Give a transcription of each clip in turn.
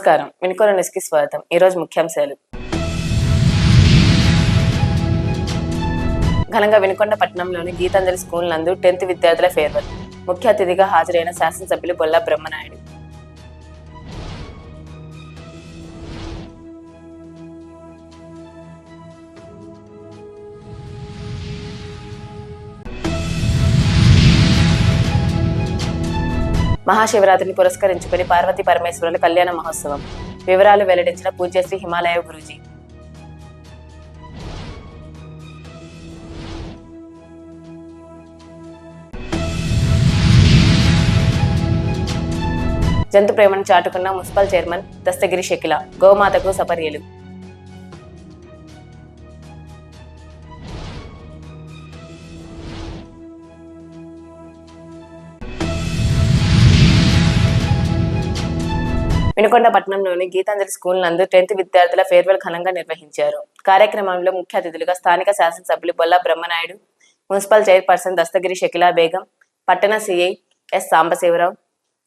నమస్కారం. వినుకొల న్యూస్కి స్వాగతం. ఈరోజు ముఖ్యాంశాలు. ఘనంగా వినుకొండ పట్టణంలోని గీతాంజలి స్కూల్ నందు టెన్త్ విద్యార్థుల ఫేర్వెల్. ముఖ్య అతిథిగా హాజరైన శాసనసభ్యులు బొల్ల బ్రహ్మనాయుడు. మహాశివరాత్రిని పురస్కరించుకుని పార్వతీ పరమేశ్వరుల కళ్యాణ మహోత్సవం. వివరాలు వెల్లడించిన పూజ్యశ్రీ హిమాలయ గురూజీ. జంతు ప్రేమను చాటుకున్న మున్సిపల్ చైర్మన్ దస్తగిరి షకిల గోమాతకు సపర్యలు. వినుకొండ పట్టణంలోని గీతాంజలి స్కూల్ నందు టెన్త్ విద్యార్థుల ఫేర్వెల్ ఘనంగా నిర్వహించారు. కార్యక్రమంలో ముఖ్య అతిథులుగా స్థానిక శాసనసభ్యులు బొల్ల బ్రహ్మనాయుడు మున్సిపల్ చైర్పర్సన్ దస్తగిరి షకిలా బేగం పట్టణ సిఐ ఎస్ సాంబశివరావు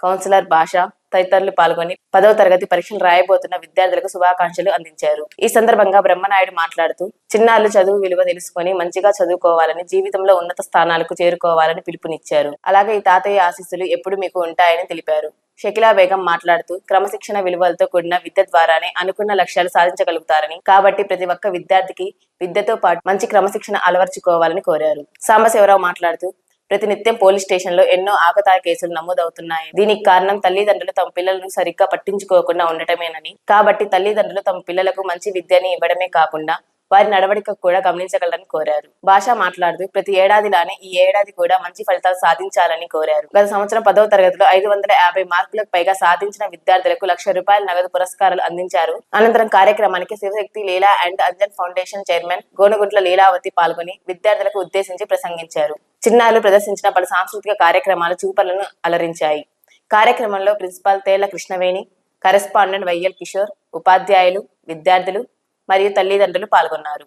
కౌన్సిలర్ భాష తదితరులు పాల్గొని పదవ తరగతి పరీక్షలు రాయబోతున్న విద్యార్థులకు శుభాకాంక్షలు అందించారు. ఈ సందర్భంగా బ్రహ్మనాయుడు మాట్లాడుతూ చిన్నారులు చదువు విలువ తెలుసుకొని మంచిగా చదువుకోవాలని జీవితంలో ఉన్నత స్థానాలకు చేరుకోవాలని పిలుపునిచ్చారు. అలాగే ఈ తాతయ్య ఆశీస్సులు ఎప్పుడు మీకు ఉంటాయని తెలిపారు. షకిలా బేగం మాట్లాడుతూ క్రమశిక్షణ విలువలతో కూడిన విద్య ద్వారానే అనుకున్న లక్ష్యాలు సాధించగలుగుతారని కాబట్టి ప్రతి ఒక్క విద్యార్థికి విద్యతో పాటు మంచి క్రమశిక్షణ అలవర్చుకోవాలని కోరారు. సాంబశివరావు మాట్లాడుతూ ప్రతినిత్యం పోలీస్ స్టేషన్లో ఎన్నో ఆకతాయ కేసులు నమోదవుతున్నాయి. దీనికి కారణం తల్లిదండ్రులు తమ పిల్లలను సరిగ్గా పట్టించుకోకుండా ఉండటమేనని. కాబట్టి తల్లిదండ్రులు తమ పిల్లలకు మంచి విద్యని ఇవ్వడమే కాకుండా వారి నడవడిక కూడా గమనించగలరని కోరారు. భాష మాట్లాడుతూ ప్రతి ఏడాదిలానే ఈ ఏడాది కూడా మంచి ఫలితాలు సాధించాలని కోరారు. గత సంవత్సరం పదవ తరగతిలో ఐదు వందల యాభై మార్కులకు పైగా సాధించిన విద్యార్థులకు లక్ష రూపాయల నగదు పురస్కారాలు అందించారు. అనంతరం కార్యక్రమానికి Shivashakti Leela and Anjan foundation chairman Gonuguntla Leelavathi పాల్గొని విద్యార్థులకు ఉద్దేశించి ప్రసంగించారు. చిన్నారులు ప్రదర్శించిన పలు సాంస్కృతిక కార్యక్రమాలు చూపలను అలరించాయి. కార్యక్రమంలో principal Thella Krishnaveni correspondent YL Kishore ఉపాధ్యాయులు విద్యార్థులు మరియు తల్లిదండ్రులు పాల్గొన్నారు.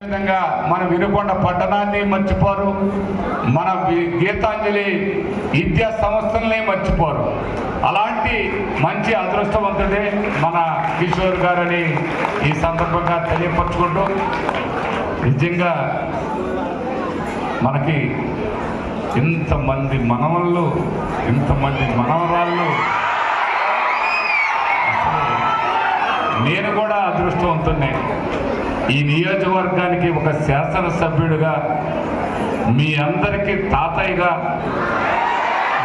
విధంగా మన వినుకొండ పట్టణాన్ని మర్చిపోరు. మన గీతాంజలి విద్యా సంస్థల్ని మర్చిపోరు. అలాంటి మంచి అదృష్టవంతుడే మన కిషోర్ గారని ఈ సందర్భంగా తెలియపరచుకుంటూ నిజంగా మనకి ఇంతమంది మనవళ్ళు ఇంతమంది మనవ అదృష్టవంతున్నే ఈ నియోజకవర్గానికి ఒక శాసనసభ్యుడిగా మీ అందరికీ తాతయ్యగా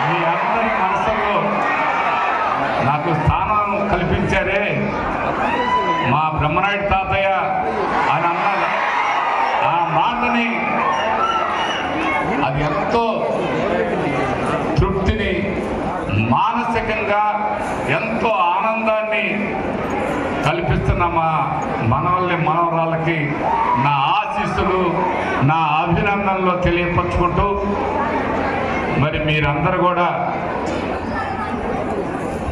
మీ అందరి మనసులో నాకు స్థానం కల్పించారే మా బ్రహ్మనాయుడు తాతయ్య అని అన్న ఆ మాటని కల్పిస్తున్న మా మనవల్ని మనవరాళ్ళకి నా ఆశీస్సులు నా అభినందనలు తెలియపరచుకుంటూ మరి మీరందరూ కూడా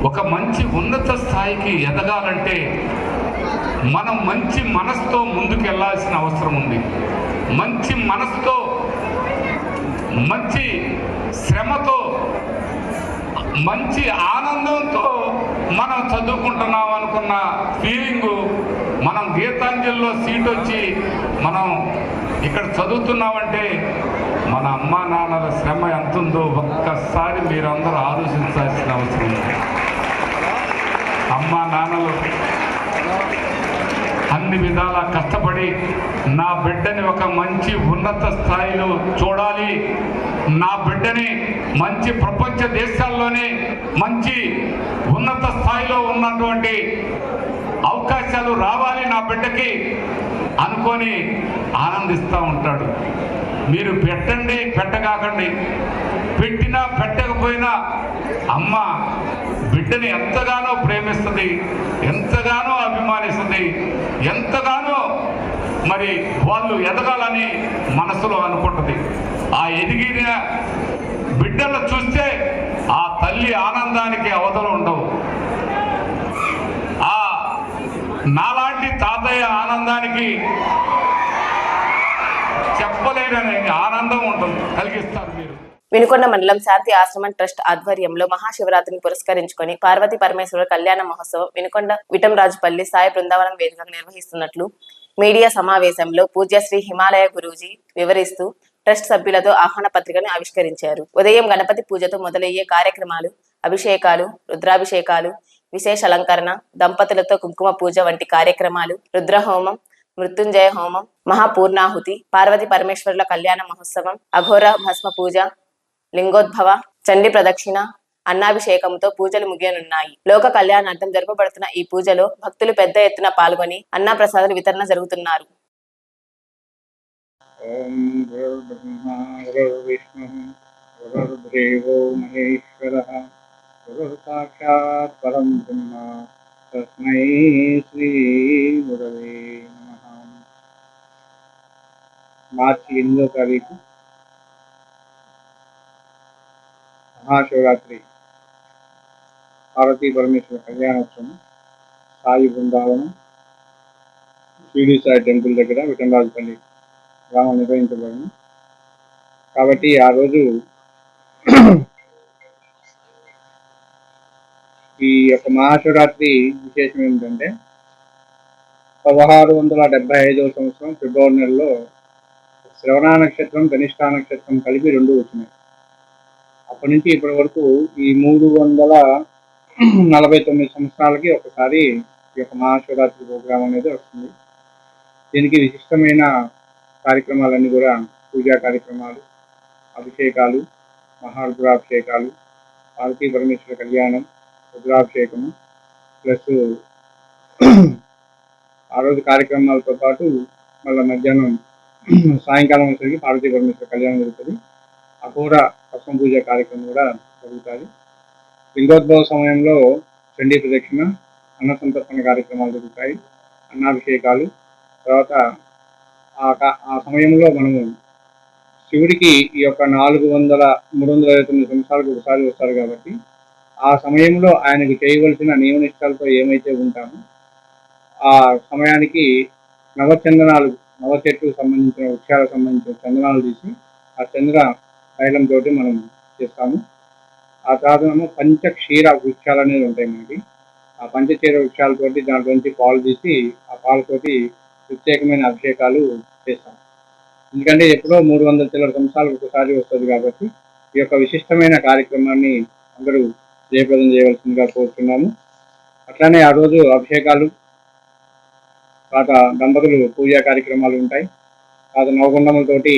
ఒక మంచి ఉన్నత స్థాయికి ఎదగాలంటే మనం మంచి మనసుతో ముందుకు వెళ్ళాల్సిన అవసరం ఉంది. మంచి మనసుతో మంచి శ్రమతో మంచి ఆనందంతో మనం చదువుకుంటున్నాం అనుకున్న ఫీలింగు మనం గీతాంజలిలో సీట్ వచ్చి మనం ఇక్కడ చదువుతున్నామంటే మన అమ్మా నాన్నల శ్రమ ఎంత ఉందో ఒక్కసారి మీరందరూ ఆలోచించాల్సిన అవసరం ఉంది. అమ్మా నాన్నలు అన్ని విధాలా కష్టపడి నా బిడ్డని ఒక మంచి ఉన్నత స్థాయిలో చూడాలి. నా బిడ్డని మంచి ప్రపంచ దేశాల్లోనే మంచి ఉన్నత స్థాయిలో ఉన్నటువంటి అవకాశాలు రావాలి నా బిడ్డకి అనుకొని ఆనందిస్తూ ఉంటాడు. మీరు పెట్టండి పెట్టగాకండి. పెట్టినా పెట్టకపోయినా అమ్మ బిడ్డని ఎంతగానో ప్రేమిస్తుంది ఎంతగానో అభిమానిస్తుంది ఎంతగానో మరి వాళ్ళు ఎదగాలని మనసులో అనుకుంటుంది. ఆ ఎదిగిన బిడ్డలు చూస్తే ఆ తల్లి ఆనందానికి అవధులు ఉండవు. ఆ నాలాంటి తాతయ్య ఆనందానికి చెప్పలేనని ఆనందం ఉంటుంది కలిగిస్తారు మీరు. వినుకొండ మండలం శాంతి ఆశ్రమం ట్రస్ట్ ఆధ్వర్యంలో మహాశివరాత్రిని పురస్కరించుకొని పార్వతీ పరమేశ్వర కళ్యాణ మహోత్సవం వినుకొండ విటంరాజుపల్లి సాయి బృందావనం వేదికగా నిర్వహిస్తున్నట్లు మీడియా సమావేశంలో పూజ్యశ్రీ హిమాలయ గురూజీ వివరిస్తూ ట్రస్ట్ సభ్యులతో ఆహ్వాన పత్రికను ఆవిష్కరించారు. ఉదయం గణపతి పూజతో మొదలయ్యే కార్యక్రమాలు అభిషేకాలు రుద్రాభిషేకాలు విశేష అలంకరణ దంపతులతో కుంకుమ పూజ వంటి కార్యక్రమాలు రుద్రహోమం మృత్యుంజయ హోమం మహాపూర్ణాహుతి పార్వతి పరమేశ్వరుల కళ్యాణ మహోత్సవం అఘోర భస్మ పూజ లింగోద్భవ చండి ప్రదక్షిణ అన్నాభిషేకంతో పూజలు ముగియనున్నాయి. లోక కళ్యాణార్థం జరపబడుతున్న ఈ పూజలో భక్తులు పెద్ద ఎత్తున పాల్గొని అన్నా ప్రసాదాలు వితరణ జరుగుతున్నారు. మార్చి ఎనిమిదో తారీఖు మహాశివరాత్రి. పార్వతీ పరమేశ్వర కళ్యాణోత్సవం సాయి బృందావనం షిరిడి సాయి టెంపుల్ దగ్గర విఠంరాజుపల్లి గ్రామం నిర్వహించబడింది. కాబట్టి ఆ రోజు ఈ యొక్క మహాశివరాత్రి విశేషం ఏమిటంటే పదహారు వందల డెబ్బై ఐదవ సంవత్సరం ఫిబ్రవరి నెలలో శ్రవణ నక్షత్రం కనిష్ట నక్షత్రం కలిపి రెండు వచ్చినాయి. అప్పటి నుంచి ఇప్పటి వరకు ఈ మూడు వందల నలభై తొమ్మిది సంవత్సరాలకి ఒకసారి ఈ యొక్క మహాశివరాత్రి ప్రోగ్రాం అనేది వస్తుంది. దీనికి విశిష్టమైన కార్యక్రమాలన్నీ కూడా పూజా కార్యక్రమాలు అభిషేకాలు మహారుద్రాభిషేకాలు పార్వతీ పరమేశ్వర కళ్యాణం రుద్రాభిషేకము ప్లస్ ఆ రోజు కార్యక్రమాలతో పాటు మళ్ళీ మధ్యాహ్నం సాయంకాలం వచ్చేసరికి పార్వతీ పరమేశ్వర కళ్యాణం జరుగుతుంది. అపూర పశ్చిమ పూజ కార్యక్రమం కూడా జరుగుతుంది. లింగోద్భవ సమయంలో చండీ ప్రదక్షిణ అన్న సంతర్పణ కార్యక్రమాలు జరుగుతాయి. అన్నాభిషేకాలు. తర్వాత ఆ ఆ సమయంలో మనము శివుడికి ఈ యొక్క నాలుగు వందల మూడు వందల ఇరవై తొమ్మిది సంవత్సరాలకు ఒకసారి వస్తారు కాబట్టి ఆ సమయంలో ఆయనకు చేయవలసిన నియమనిష్టాలతో ఏమైతే ఉంటామో ఆ సమయానికి నవచందనాలు నవ చెట్టుకు సంబంధించిన వృక్షాలకు సంబంధించిన చందనాలు తీసి ఆ చంద్ర తైలంతో మనం చేస్తాము. ఆ సాధనము పంచక్షీర వృక్షాలు అనేది ఉంటాయి మనకి. ఆ పంచక్షీర వృక్షాలతోటి దాంట్లోంచి పాలు తీసి ఆ పాలతోటి ప్రత్యేకమైన అభిషేకాలు చేస్తాం. ఎందుకంటే ఎప్పుడో మూడు వందల చిల్లర సంవత్సరాలు ఒకసారి వస్తుంది కాబట్టి ఈ యొక్క విశిష్టమైన కార్యక్రమాన్ని అందరూ జయప్రదం చేయవలసిందిగా కోరుతున్నాము అట్లానే ఆ రోజు అభిషేకాలు తర్వాత దంపతులు పూజా కార్యక్రమాలు ఉంటాయి. తర్వాత నవగుండములతోటి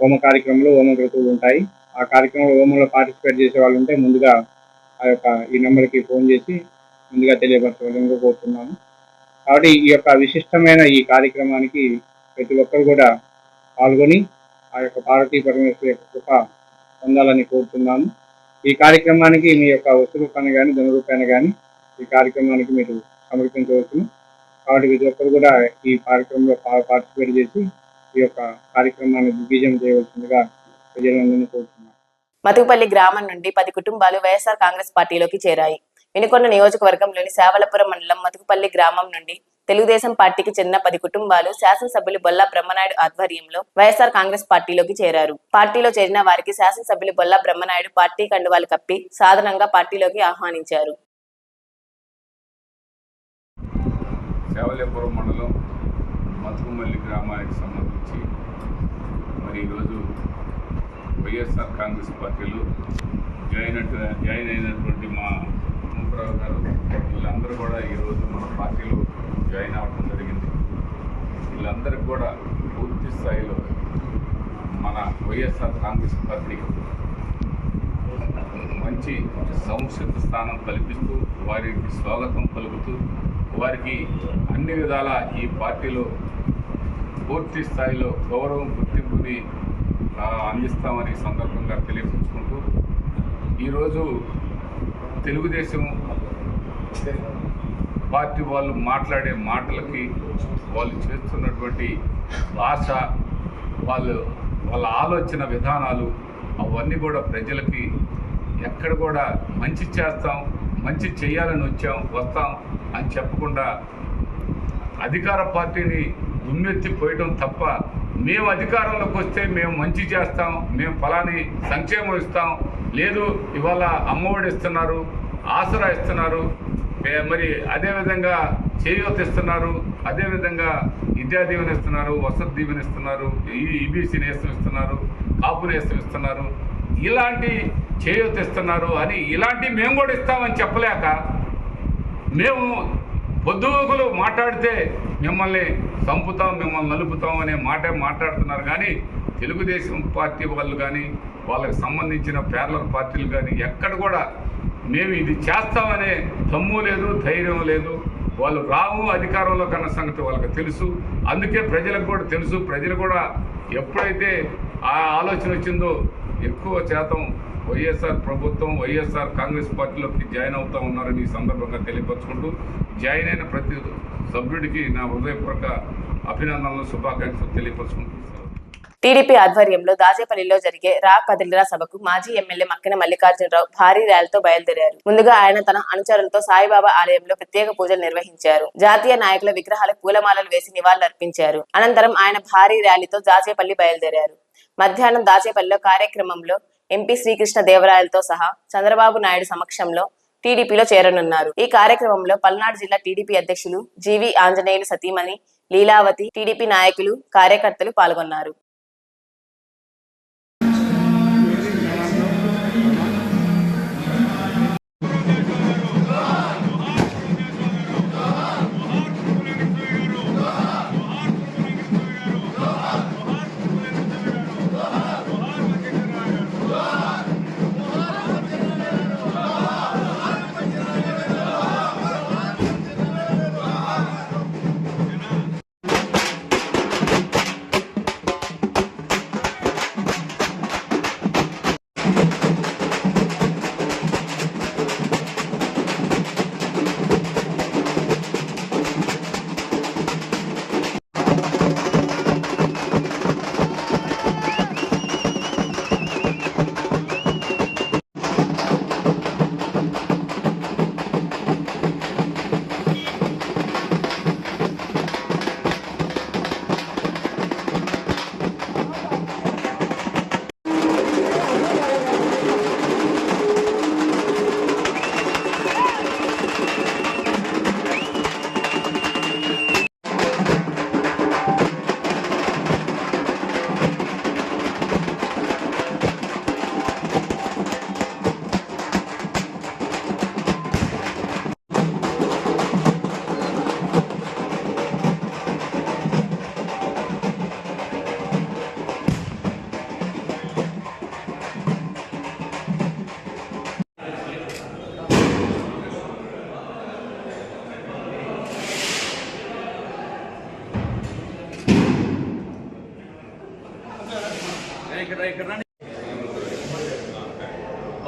హోమ కార్యక్రమాలు హోమ క్రతువులు ఉంటాయి. ఆ కార్యక్రమంలో హోమంలో పార్టిసిపేట్ చేసే వాళ్ళు ఉంటే ముందుగా ఆ యొక్క ఈ నెంబర్కి ఫోన్ చేసి ముందుగా తెలియపరచవలసిందిగా కోరుతున్నాము కాబట్టి ఈ యొక్క విశిష్టమైన ఈ కార్యక్రమానికి ప్రతి ఒక్కరు కూడా పాల్గొని ఆ యొక్క పార్వతీ పరమేశ్వరి యొక్క కృప పొందాలని కోరుతున్నాము ఈ కార్యక్రమానికి మీ యొక్క వస్తు రూపాన్ని కానీ ధన కానీ ఈ కార్యక్రమానికి మీరు సమర్పించవచ్చును. కాబట్టి ప్రతి ఒక్కరు కూడా ఈ కార్యక్రమంలో పా- పార్టిసిపేట్ చేసి ఈ యొక్క కార్యక్రమాన్ని దిగ్విజయం చేయవలసిందిగా కోరుతున్నాను. మతుకుపల్లి గ్రామం నుండి పది కుటుంబాలు వైఎస్ఆర్ కాంగ్రెస్ పార్టీలోకి చేరాయి. వినుకొండ నియోజకవర్గంలోని సేవలపురం మండలం మతుకుపల్లి గ్రామం నుండి తెలుగుదేశం పార్టీకి చెందిన పది కుటుంబాలు శాసనసభ్యులు బొల్లా బ్రహ్మనాయుడు ఆధ్వర్యంలో వైఎస్ఆర్ కాంగ్రెస్ పార్టీలోకి చేరారు. పార్టీలో చేరిన వారికి శాసనసభ్యులు బొల్లా బ్రహ్మనాయుడు పార్టీ కండువాలు కప్పి సాధారణంగా పార్టీలోకి ఆహ్వానించారు. సేవలేపురం మండలం మతుకుమల్లి గ్రామానికి సంబంధించి మరి ఈరోజు వైఎస్ఆర్ కాంగ్రెస్ పార్టీలో జాయిన్ జాయిన్ అయినటువంటి మా ముప్పరావు గారు వీళ్ళందరూ కూడా ఈరోజు మన పార్టీలో జాయిన్ అవ్వడం జరిగింది. వీళ్ళందరికీ కూడా పూర్తి స్థాయిలో మన వైఎస్ఆర్ కాంగ్రెస్ పార్టీ మంచి సంక్షిప్త స్థానం కల్పిస్తూ వారికి స్వాగతం పలుకుతూ వారికి అన్ని విధాల ఈ పార్టీలో పూర్తి స్థాయిలో గౌరవం గుర్తింపుని అందిస్తామని సందర్భంగా తెలియపరుచుకుంటూ ఈరోజు తెలుగుదేశం పార్టీ వాళ్ళు మాట్లాడే మాటలకి వాళ్ళు చేస్తున్నటువంటి భాష వాళ్ళు వాళ్ళ ఆలోచన విధానాలు అవన్నీ కూడా ప్రజలకి ఎక్కడ కూడా మంచి చేస్తాం మంచి చేయాలని వచ్చాం వస్తాం అని చెప్పకుండా అధికార పార్టీని దుమ్మెత్తి పోయడం తప్ప మేము అధికారంలోకి వస్తే మేము మంచి చేస్తాం మేము ఫలాని సంక్షేమం ఇస్తాం. లేదు ఇవాళ అమ్మఒడి ఇస్తున్నారు ఆసరా ఇస్తున్నారు మరి అదేవిధంగా చేయూత ఇస్తున్నారు అదేవిధంగా విద్యా దీవెన ఇస్తున్నారు వసతి దీవెన ఇస్తున్నారు ఈ ఈబీసీ నేస్తం ఇస్తున్నారు కాపు నేస్తం ఇస్తున్నారు. ఇలాంటి చేయూత ఇస్తున్నారు అని ఇలాంటి మేము కూడా ఇస్తామని చెప్పలేక మేము పొద్దుగులు మాట్లాడితే మిమ్మల్ని చంపుతాం మిమ్మల్ని నలుపుతాం అనే మాట మాట్లాడుతున్నారు. కానీ తెలుగుదేశం పార్టీ వాళ్ళు కానీ వాళ్ళకి సంబంధించిన పేర్లర్ పార్టీలు కానీ ఎక్కడ కూడా మేము ఇది చేస్తామనే దమ్ము లేదు ధైర్యం లేదు. వాళ్ళు రావు అధికారంలో కన్న సంగతి వాళ్ళకి తెలుసు. అందుకే ప్రజలకు కూడా తెలుసు. ప్రజలు కూడా ఎప్పుడైతే ఆ ఆలోచన వచ్చిందో ఎక్కువ శాతం వైఎస్ఆర్ ప్రభుత్వం వైఎస్ఆర్ కాంగ్రెస్ పార్టీలోకి జాయిన్ అవుతా ఉన్నారని ఈ సందర్భంగా తెలియపరచుకుంటూ జాయిన్ అయిన ప్రతి సభ్యుడికి నా హృదయపూర్వక అభినందనలు శుభాకాంక్షలు తెలియపరచుకుంటూ టీడీపీ ఆధ్వర్యంలో దాచేపల్లిలో జరిగే రా కదిలిరా సభకు మాజీ ఎమ్మెల్యే మక్కిన మల్లికార్జునరావు భారీ ర్యాలీతో బయలుదేరారు. ముందుగా ఆయన తన అనుచరులతో సాయిబాబా ఆలయంలో ప్రత్యేక పూజలు నిర్వహించారు. జాతీయ నాయకుల విగ్రహాలకు పూలమాలలు వేసి నివాళులర్పించారు. అనంతరం ఆయన భారీ ర్యాలీతో దాచేపల్లి బయలుదేరారు. మధ్యాహ్నం దాచేపల్లిలో కార్యక్రమంలో ఎంపీ శ్రీకృష్ణ దేవరాయలతో సహా చంద్రబాబు నాయుడు సమక్షంలో టీడీపీలో చేరనున్నారు. ఈ కార్యక్రమంలో పల్నాడు జిల్లా టీడీపీ అధ్యక్షులు జీవి ఆంజనేయులు సతీమణి లీలావతి టీడీపీ నాయకులు కార్యకర్తలు పాల్గొన్నారు.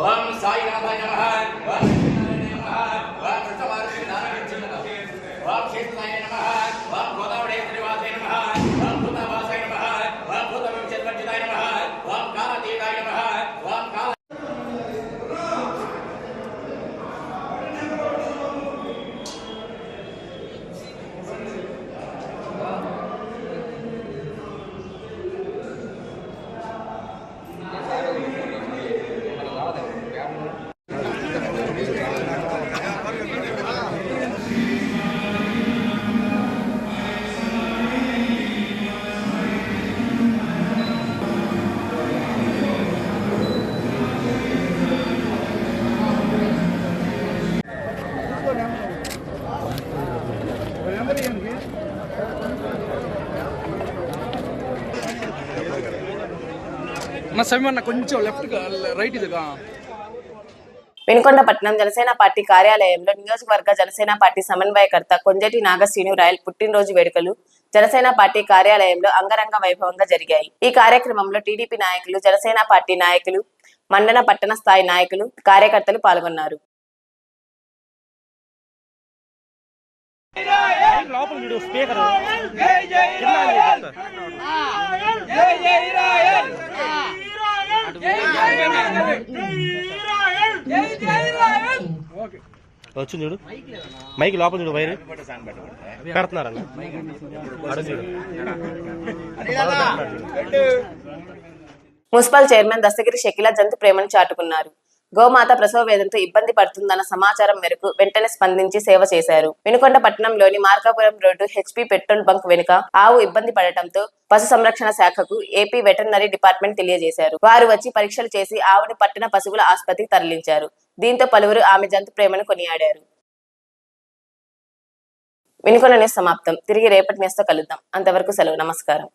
ఓం సాయినాథాయ నమః. మా సమీమన్న కొంచెం లెఫ్ట్ రైట్ ఇదిగా. వినుకొండపట్నం జనసేన పార్టీ కార్యాలయంలో నియోజకవర్గ జనసేన పార్టీ సమన్వయకర్త కొంజటి నాగశ్రీను రాయల్ పుట్టినరోజు వేడుకలు జనసేన పార్టీ కార్యాలయంలో అంగరంగ వైభవంగా జరిగాయి. ఈ కార్యక్రమంలో టీడీపీ నాయకులు జనసేన పార్టీ నాయకులు మండల పట్టణ స్థాయి నాయకులు కార్యకర్తలు పాల్గొన్నారు. లోపల స్పీకర్. వచ్చింది చూడు. మైక్ లోపల చూడు వైర్. పెడుతున్నారన్న. మున్సిపల్ చైర్మన్ దస్తగిరి షకిల జంతు ప్రేమను చాటుకున్నారు. గోమాత ప్రసవ వేదంతో ఇబ్బంది పడుతుందన్న సమాచారం మేరకు వెంటనే స్పందించి సేవ చేశారు. వెనుకొండ పట్టణంలోని Markapuram road HP petrol bunk వెనుక ఆవు ఇబ్బంది పడటంతో పశు సంరక్షణ శాఖకు ఏపీ వెటర్నరీ డిపార్ట్మెంట్ తెలియజేశారు. వారు వచ్చి పరీక్షలు చేసి ఆవుని పట్టణ పశువుల ఆసుపత్రికి తరలించారు. దీంతో పలువురు ఆమె జంతు ప్రేమను కొనియాడారు. వెనుకొండ న్యూస్ సమాప్తం. తిరిగి రేపటి న్యూస్తో కలుద్దాం. అంతవరకు సెలవు. నమస్కారం.